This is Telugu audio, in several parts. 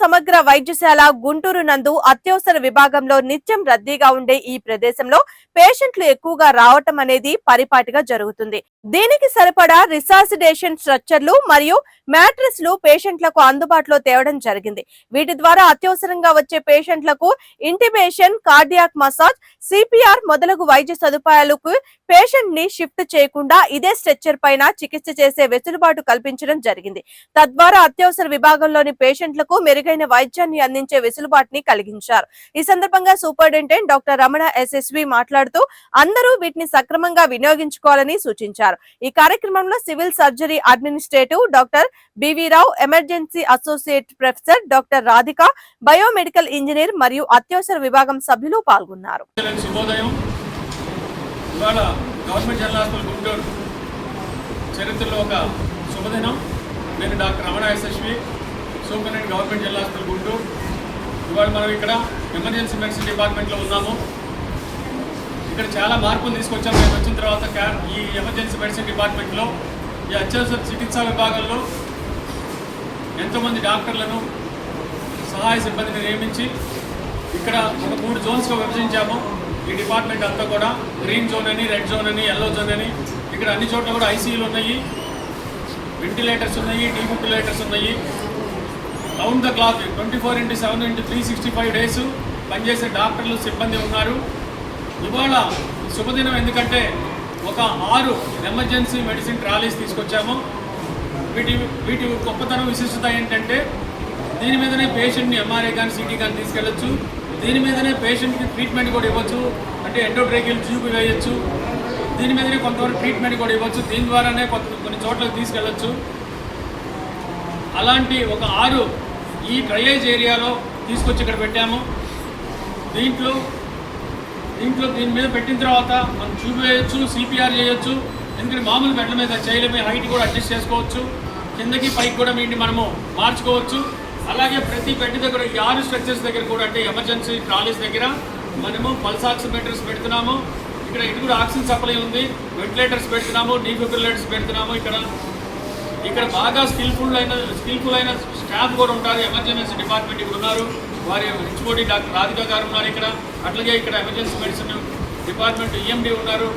సమగ్ర వైద్యశాల గుంటూరు నందు అత్యవసర విభాగంలో నిత్యం రద్దీగా ఉండే ఈ ప్రదేశంలో పేషెంట్లు ఎక్కువగా రావటం అనేది పరిపాటిగా జరుగుతుంది. దీనికి సరిపడా రిసాసిడేషన్ స్ట్రక్చర్లు మరియు మ్యాట్రెస్లు పేషెంట్లకు అందుబాటులో తేవడం జరిగింది. వీటి ద్వారా అత్యవసరంగా వచ్చే పేషెంట్లకు ఇంటిమేషన్ కార్డియాక్ మసాజ్ సిపిఆర్ మొదలగు వైద్య సదుపాయాలకు పేషెంట్ని షిఫ్ట్ చేయకుండా ఇదే స్ట్రెచ్చర్ పైన చికిత్స చేసే వెసులుబాటు కల్పించడం జరిగింది. తద్వారా అత్యవసర విభాగంలోని పేషెంట్లకు మెరుగైన వైద్యాన్ని అందించే వెసులుబాటుని కలిగించారు. ఈ సందర్భంగా సూపరింటెండెంట్ డాక్టర్ రమణ ఎస్ఎస్వి మాట్లాడుతూ అందరూ వీటిని సక్రమంగా వినియోగించుకోవాలని సూచించారు. ఈ కార్యక్రమంలో civil surgery administrative doctor B V Rao emergency associate professor doctor Radhika biomedical engineer మరియు అత్యవసర విభాగం సభ్యులు పాల్గొన్నారు. చరిత్రలో ఒక శుభదినం. నేను doctor Ramana SSV. Superintendent government జిల్లా హాస్పిటల్ గుంటూరు. ఇవాళ మనం ఇక్కడ ఎమర్జెన్సీ మెడిసిన్ డిపార్ట్మెంట్లో ఉన్నాము. ఇక్కడ చాలా మార్పులు తీసుకొచ్చాం. మేము వచ్చిన తర్వాత ఈ ఎమర్జెన్సీ మెడిసిన్ డిపార్ట్మెంట్లో ఈ అత్యవసర చికిత్సా విభాగంలో ఎంతోమంది డాక్టర్లను సహాయ సిబ్బందిని నియమించి ఇక్కడ ఒక మూడు జోన్స్గా విభజించాము. ఈ డిపార్ట్మెంట్ అంతా కూడా గ్రీన్ జోన్ అని రెడ్ జోన్ అని ఎల్లో జోన్ అని. ఇక్కడ అన్ని చోట్ల కూడా ఐసీయూలు ఉన్నాయి. వెంటిలేటర్స్ ఉన్నాయి డీవెంటిలేటర్స్ ఉన్నాయి. Round the clock twenty four into seven into three sixty five days పనిచేసే డాక్టర్లు సిబ్బంది ఉన్నారు. ఇవాళ శుభదినం ఎందుకంటే ఒక ఆరు ఎమర్జెన్సీ మెడిసిన్ ట్రాలీస్ తీసుకొచ్చాము. వీటి వీటి గొప్పతనం విశిష్టత ఏంటంటే దీని మీదనే పేషెంట్ని ఎంఆర్ఐ కానీ సిటీ కానీ తీసుకెళ్ళొచ్చు. దీని మీదనే పేషెంట్కి ట్రీట్మెంట్ కూడా ఇవ్వచ్చు. అంటే ఎండోట్రేకిల్ ట్యూబ్ వేయచ్చు. దీని మీదనే కొంతవరకు ట్రీట్మెంట్ కూడా ఇవ్వచ్చు. దీని ద్వారానే కొంత కొన్ని చోట్లకు తీసుకెళ్ళొచ్చు. అలాంటి ఒక ఆరు ఈ డ్రైనేజ్ ఏరియాలో తీసుకొచ్చి ఇక్కడ పెట్టాము. దీంట్లో దీంట్లో దీని మీద పెట్టిన తర్వాత మనం ట్యూబ్ వేయొచ్చు సిపిఆర్ చేయొచ్చు. ఎందుకంటే మామూలు బెడ్ల మీద చేయడమే హైట్ కూడా అడ్జస్ట్ చేసుకోవచ్చు. కిందకి పైకి కూడా వీటిని మనము మార్చుకోవచ్చు. అలాగే ప్రతి బెడ్ దగ్గర ఈ ఆరు స్ట్రక్చర్స్ దగ్గర కూడా అంటే ఎమర్జెన్సీ ట్రాలీస్ దగ్గర మనము పల్స్ ఆక్సిమీటర్స్ పెడుతున్నాము. ఇక్కడ ఇటు కూడా ఆక్సిజన్ సప్లై ఉంది. వెంటిలేటర్స్ పెడుతున్నాము డీఫిబ్రిలేటర్స్ పెడుతున్నాము. ఇక్కడ ఇక్కడ బాగా స్కిల్ఫుల్ అయిన స్కిల్ఫుల్ అయిన స్టాఫ్ కూడా ఉంటారు. ఎమర్జెన్సీ డిపార్ట్మెంట్ ఇక్కడ ఉన్నారు. వారి హెచ్ఓడి డాక్టర్ రాధిక గారు ఉన్నారు ఇక్కడ. అట్లాగే ఇక్కడ ఎమర్జెన్సీ మెడిసిన్ డిపార్ట్మెంట్ ఈఎండి ఉన్నారు.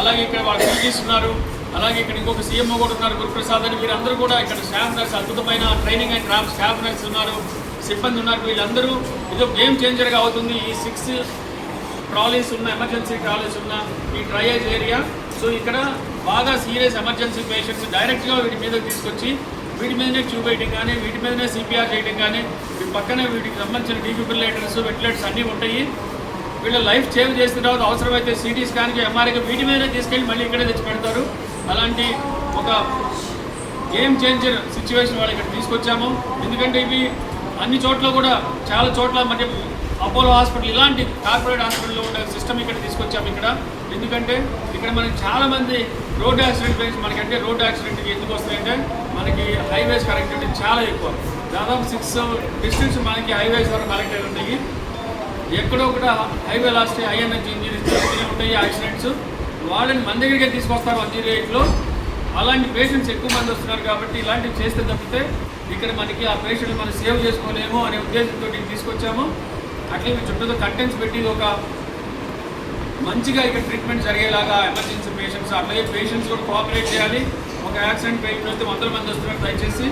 అలాగే ఇక్కడ వాళ్ళ పీజీస్ ఉన్నారు. అలాగే ఇక్కడ ఇంకొక సీఎంఓ కూడా ఉన్నారు. గురుప్రసాద్ అని వీరందరూ కూడా ఇక్కడ స్టాఫ్ నర్స్ అద్భుతమైన training and trap staff nurse ఉన్నారు. సిబ్బంది ఉన్నారు. వీళ్ళందరూ ఇది ఒక గేమ్ చేంజర్గా అవుతుంది. ఈ సిక్స్ ట్రాలీస్ ఉన్న ఎమర్జెన్సీ ట్రాలీస్ ఉన్న ఈ ట్రయేజ్ ఏరియా సో ఇక్కడ బాగా సీరియస్ ఎమర్జెన్సీ పేషెంట్స్ డైరెక్ట్గా వీటి మీద తీసుకొచ్చి వీటి మీదనే ట్యూబ్ కానీ వీటి మీదనే సిపిఆర్ చేయడం కానీ వీటి పక్కనే వీటికి సంబంధించిన డీఫిబ్రిలేటర్స్ వెంటిలేటర్స్ అన్నీ ఉంటాయి. వీళ్ళ లైఫ్ సేవ్ చేసిన తర్వాత అవసరమైతే సిటీ స్కాన్కి ఎంఆర్ఐకి వీటి మీదనే తీసుకెళ్ళి మళ్ళీ ఇక్కడే తెచ్చి పెడతారు అలాంటి ఒక గేమ్ చేంజర్ సిచ్యువేషన్ వాళ్ళు ఇక్కడ తీసుకొచ్చాము. ఎందుకంటే ఇవి అన్ని చోట్ల కూడా చాలా చోట్ల మధ్య అపోలో హాస్పిటల్ ఇలాంటి కార్పొరేట్ హాస్పిటల్లో ఉండే సిస్టమ్ ఇక్కడ తీసుకొచ్చాము ఇక్కడ. ఎందుకంటే ఇక్కడ మనకి చాలామంది రోడ్ యాక్సిడెంట్ గురించి మనకంటే రోడ్ యాక్సిడెంట్ ఎందుకు వస్తాయంటే మనకి హైవేస్ కనెక్టివిటీ చాలా ఎక్కువ. దాదాపు సిక్స్ డిస్టెన్స్ మనకి హైవేస్ వరకు కనెక్ట్ అయి ఉంటాయి. ఎక్కడో ఒకటి హైవే లాస్ట్ ఐఎన్హెచ్ ఇంజరీస్ ఉంటాయి యాక్సిడెంట్స్. వాళ్ళని మన దగ్గరికి తీసుకొస్తారు వన్ జీరో ఎయిట్లో అలాంటి పేషెంట్స్ ఎక్కువ మంది వస్తున్నారు కాబట్టి ఇలాంటివి చేస్తే తప్పితే ఇక్కడ మనకి ఆ పేషెంట్ మనం సేవ్ చేసుకోలేము అనే ఉద్దేశంతో తీసుకొచ్చాము. అట్లే మీ చుట్టూ కంటెంట్స్ పెట్టి ఒక మంచిగా ఇక్కడ ట్రీట్మెంట్ జరిగేలాగా ఎమర్జెన్సీ పేషెంట్స్ అట్లాగే పేషెంట్స్ కూడా కోఆపరేట్ చేయాలి. ఒక యాక్సిడెంట్ పేషెంట్ వస్తే వందల మంది వస్తున్నారు దయచేసి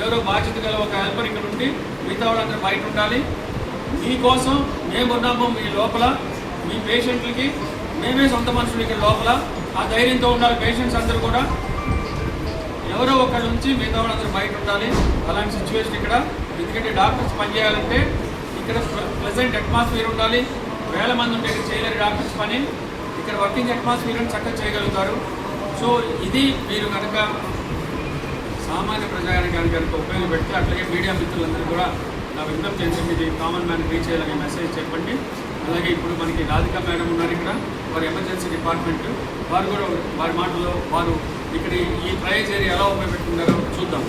ఎవరో బాధ్యత గల ఒక హెల్పర్ ఇక్కడ ఉండి మిగతా వాళ్ళందరూ బయట ఉండాలి. మీకోసం మేము ఉన్నాము మీ లోపల మీ పేషెంట్లకి మేమే సొంత మనుషులు ఇక్కడ లోపల. ఆ ధైర్యంతో ఉండాలి పేషెంట్స్ అందరూ కూడా. ఎవరో ఒకళ్ళ నుంచి మిగతా వాళ్ళందరూ బయట ఉండాలి. అలాంటి సిచ్యువేషన్ ఇక్కడ. ఎందుకంటే డాక్టర్స్ పనిచేయాలంటే ప్లెజెంట్ అట్మాస్ఫియర్ ఉండాలి. వేల మంది ఉంటే చేయలేరు డాక్టర్స్ పని. ఇక్కడ వర్కింగ్ అట్మాస్ఫియర్ చక్కగా చేయగలుగుతారు. సో ఇది మీరు కనుక సామాన్య ప్రజానికి కనుక ఉపయోగపెడితే అట్లాగే మీడియా మిత్రులందరూ కూడా నా విజ్ఞప్తి ఏంటంటే ఇది కామన్ మ్యాన్ రీచ్ అయ్యేలాగా మెసేజ్ చెప్పండి. అలాగే ఇప్పుడు మనకి రాధిక మేడం ఉన్నారు ఇక్కడ. వారి ఎమర్జెన్సీ డిపార్ట్మెంట్ వారు కూడా వారి మాటల్లో వారు ఇక్కడ ఈ ప్రైజ్ ఏరియా ఎలా ఉపయోగపెట్టుకున్నారో చూద్దాం.